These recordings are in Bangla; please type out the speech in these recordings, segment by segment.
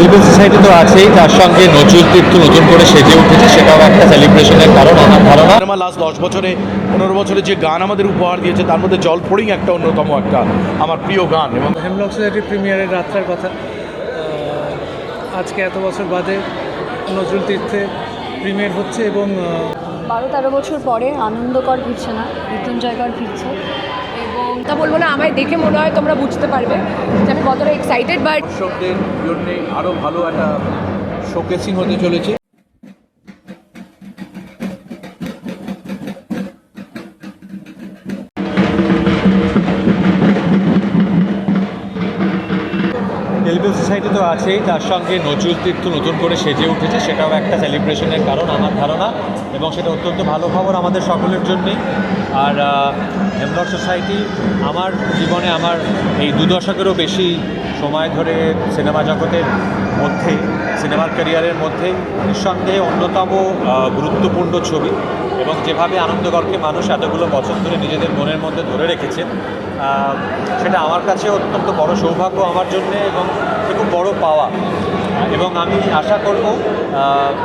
তেলুগু সোসাইটি তো আছেই তার সঙ্গে নজরুল তীর্থ নতুন করে সেজে উঠেছে সেটাও একটা সেলিব্রেশনের কারণ আমার ধারণা। আমার লাস্ট দশ বছরে পনেরো বছরে যে গান আমাদের উপহার দিয়েছে তার মধ্যে জল ফোরিং একটা অন্যতম একটা আমার প্রিয় গান এবং হেমলক সোসাইটির প্রিমিয়ারের রাত্রার কথা আজকে এত বছর বাদে নজরুল তীর্থে প্রিমিয়ার হচ্ছে এবং বারো তেরো বছর পরে আনন্দকর ফিরছে না, মৃত্যুঞ্জয়কর ফিরছে। এবং তা বলব না, আমায় দেখে মনে হয় তোমরা বুঝতে পারবে যে আমি কতটা এক্সাইটেড বাট দর্শকদের জন্যে আরও ভালো একটা শোকেসিং হতে চলেছে। তেলুগু সোসাইটি তো আছেই, তার সঙ্গে নজরুল তীর্থ নতুন করে সেজে উঠেছে, সেটাও একটা সেলিব্রেশনের কারণ আমার ধারণা, এবং সেটা অত্যন্ত ভালো খবর আমাদের সকলের জন্যেই। আর হেমলক সোসাইটি আমার জীবনে আমার এই দু দশকেরও বেশি সময় ধরে সিনেমা জগতের মধ্যে, সিনেমার ক্যারিয়ারের মধ্যে নিঃসন্দেহে অন্যতম গুরুত্বপূর্ণ ছবি। এবং যেভাবে আনন্দগড়কে মানুষ এতগুলো বছর ধরে নিজেদের মনের মধ্যে ধরে রেখেছে সেটা আমার কাছে অত্যন্ত বড় সৌভাগ্য আমার জন্য এবং খুব বড় পাওয়া। এবং আমি আশা করব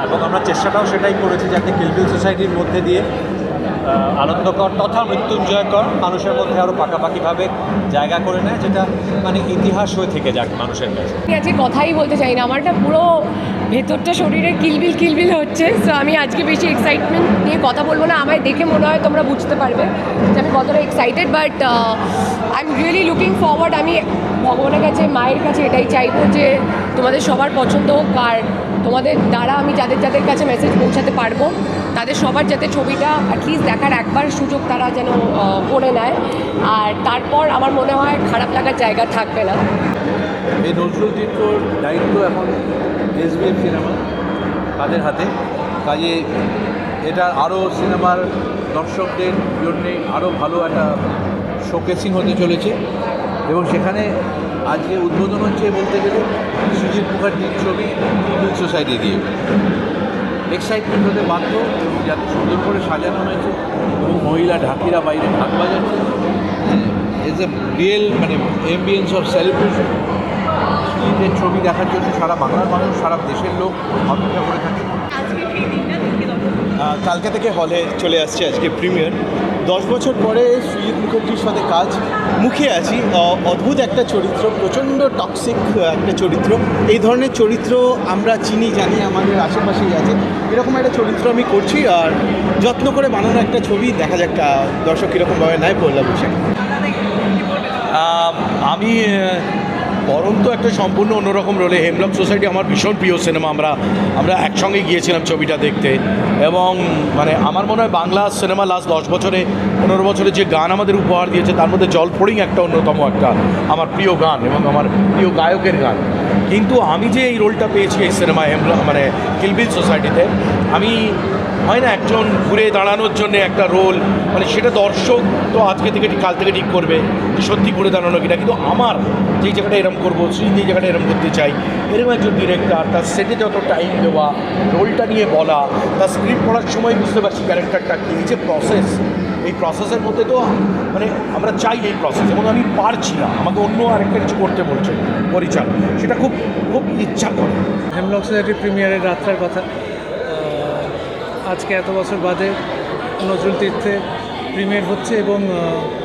এবং আমরা চেষ্টাটাও সেটাই করেছি যাতে কিলবিল সোসাইটির মধ্যে দিয়ে আনন্দকর তথা মৃত্যুঞ্জয়কর মানুষের মধ্যে আরও পাকাপাকিভাবে জায়গা করে নেয়, যেটা মানে ইতিহাস হয়ে থেকে যাক মানুষের কাছে। কথাই বলতে চাই না, আমারটা পুরো ভেতরটা শরীরে কিলবিল কিলবিল হচ্ছে সো আমি আজকে বেশি এক্সাইটমেন্ট নিয়ে কথা বলব না, আমায় দেখে মনে হয় তোমরা বুঝতে পারবে যে আমি কতটা excited but I am really looking forward আমি ভগবানের কাছে, মায়ের কাছে এটাই চাইব যে তোমাদের সবার পছন্দ হোক, আর তোমাদের দ্বারা আমি যাদের যাদের কাছে মেসেজ পৌঁছাতে পারব, তাদের সবার যাতে ছবিটা অ্যাটলিস্ট দেখার একবার সুযোগ তারা যেন করে নেয়, আর তারপর আমার মনে হয় খারাপ লাগার জায়গা থাকবে না। এই নজরুল দায়িত্ব এখন? এসবিএফ সিনেমা তাদের হাতে। কাজে এটা আরও সিনেমার দর্শকদের জন্যে আরও ভালো একটা শোকেসিং হতে চলেছে। এবং সেখানে আজকে উদ্বোধন হচ্ছে বলতে গেলে সুজিত মুখার্জির ছবি হিন্দু সোসাইটি দিয়ে। এক্সাইটমেন্ট হতে বাধ্য এবং যাতে সুন্দর করে সাজানো হয়েছে এবং মহিলা ঢাকিরা বাইরে ঢাক বাজাচ্ছে। এজ এ রিয়েল মানে এমবিয়েন্স অফ সেলিব্রেশন ঈদের ছবি দেখার জন্য সারা বাংলার মানুষ সারা দেশের লোক অপেক্ষা করে থাকে। কালকে থেকে হলে চলে আসছে আজকে প্রিমিয়ার। দশ বছর পরে সুজিত মুখার্জির সাথে কাজ। মুখে আছি অ- অদ্ভুত একটা চরিত্র প্রচণ্ড টক্সিক একটা চরিত্র। এই ধরনের চরিত্র আমরা চিনি জানি আমাদের আশেপাশেই আছে। এরকম একটা চরিত্র আমি করছি আর যত্ন করে বানানো একটা ছবি। দেখা যাক দর্শক কীরকমভাবে নেয় পড়লা বসে আমি তো একটা সম্পূর্ণ অন্যরকম রোলে হেমলক সোসাইটি আমার ভীষণ প্রিয় সিনেমা আমরা আমরা একসঙ্গে গিয়েছিলাম ছবিটা দেখতে। এবং মানে আমার মনে হয় বাংলা সিনেমা লাস্ট দশ বছরে, পনেরো বছরে যে গান আমাদের উপহার দিয়েছে, তার মধ্যে জল ফড়িং একটা অন্যতম একটা আমার প্রিয় গান এবং আমার প্রিয় গায়কের গান। কিন্তু আমি যে এই রোলটা পেয়েছি এই সিনেমায় মানে কিলবিল সোসাইটিতে আমি হয় না একজন ঘুরে দাঁড়ানোর জন্য একটা রোল মানে সেটা দর্শক তো আজকে থেকে ঠিক, কাল থেকে ঠিক করবে যে সত্যি ঘুরে দাঁড়ানো কিনা। কিন্তু আমার যেই জায়গাটা এরম করব, সেই যেই জায়গাটা এরম করতে চাই, এরকম একজন ডিরেক্টর তার সেটে যত টাইম দেওয়া, রোলটা নিয়ে বলা, তার স্ক্রিপ্ট পড়ার সময় বুঝতে পারছি ক্যারেক্টারটা কী, এই যে প্রসেস এই প্রসেসের মধ্যে তো মানে আমরা চাই এই প্রসেস এবং আমি পারছি না। আমাকে অন্য আরেকটা কিছু করতে বলছে, পরিচালক। সেটা খুব খুব ইচ্ছা করে। হেমলক সোসাইটির প্রিমিয়ারের রাত্রার কথা। আজকে এত বছর বাদে নজরুল তীর্থে প্রিমিয়ার হচ্ছে এবং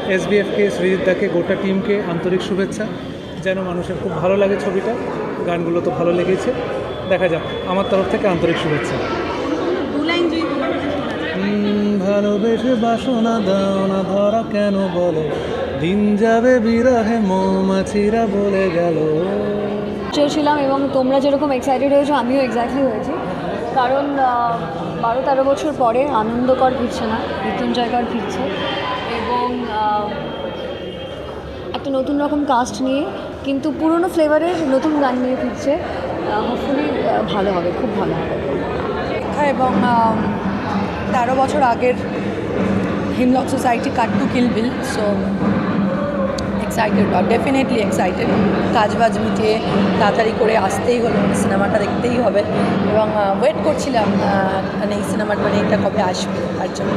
এস এসবিএফকে সৃজিতদাকে গোটা টিমকে আন্তরিক শুভেচ্ছা। যেন মানুষের খুব ভালো লাগে ছবিটা। গানগুলো তো ভালো লেগেছে। দেখা যাক। আমার তরফ থেকে আন্তরিক শুভেচ্ছা। ভালোবেসে বাসনা দাও না ধরা কেন বলো? দিন যাবে বিরহে মৌমাছিরা বলে গেল। ছিলাম এবং তোমরা যেরকম এক্সাইটেড হয়েছো, আমিও এক্স্যাক্টলি হয়েছি। কারণ বারো তেরো বছর পরে আনন্দকর ফিরছে না মৃত্যুঞ্জয়কর ফিরছে। এবং একটা নতুন রকম কাস্ট নিয়ে, কিন্তু পুরনো ফ্লেভারের নতুন গান নিয়ে ফিরছে। হোপফুলি ভালো হবে, খুব ভালো হবে। এবং তেরো বছর আগের Hemlock Society cut to kill bill so excited বা ডেফিনেটলি এক্সাইটেড কাজ বাজ মিটিয়ে তাড়াতাড়ি করে আসতেই হলো মানে সিনেমাটা দেখতেই হবে। এবং ওয়েট করছিলাম মানে এই সিনেমাটা মানে এটা কবে আসবে, তার জন্য।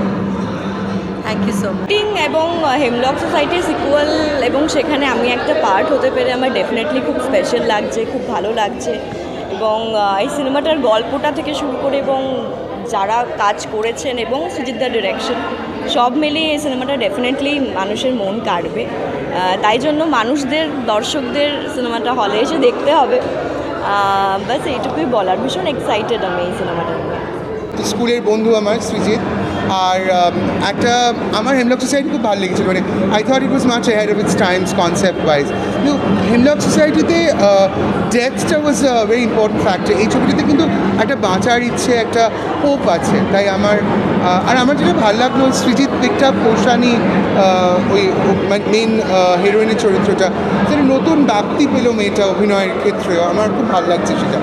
থ্যাংক ইউ সো মাচ এবং হেমলক সোসাইটির সিকুয়াল এবং সেখানে আমি একটা পার্ট হতে পেরে আমার ডেফিনেটলি খুব স্পেশাল লাগছে, খুব ভালো লাগছে। এবং এই সিনেমাটার গল্পটা থেকে শুরু করে এবং যারা কাজ করেছেন এবং সুজিতদার ডিরেকশন সব মিলিয়ে এই সিনেমাটা ডেফিনেটলি মানুষের মন কাটবে তাই জন্য মানুষদের, দর্শকদের সিনেমাটা হলে এসে দেখতে হবে। ব্যাস, এইটুকুই বলার। ভীষণ এক্সাইটেড আমি এই সিনেমাটা নিয়ে। স্কুলের বন্ধু আমার সৃজিত আর um, একটা আমার হেমলক সোসাইটি খুব ভালো লেগেছিল। মানে I thought it was much ahead of its times concept wise কিন্তু হেমলক সোসাইটিতে ডেথটা ওয়াজ ভেরি ইম্পর্টেন্ট ফ্যাক্টর এই ছবিটিতে কিন্তু একটা বাঁচার ইচ্ছে একটা হোপ আছে। তাই আমার আর আমার যেটা ভালো লাগল সৃজিত পিকটা কৌশানি ওই মেন হিরোইনের চরিত্রটা। সেটা নতুন ব্যাপ্তি পেল মেয়েটা অভিনয়ের ক্ষেত্রেও। আমার খুব ভালো লাগছে সেটা।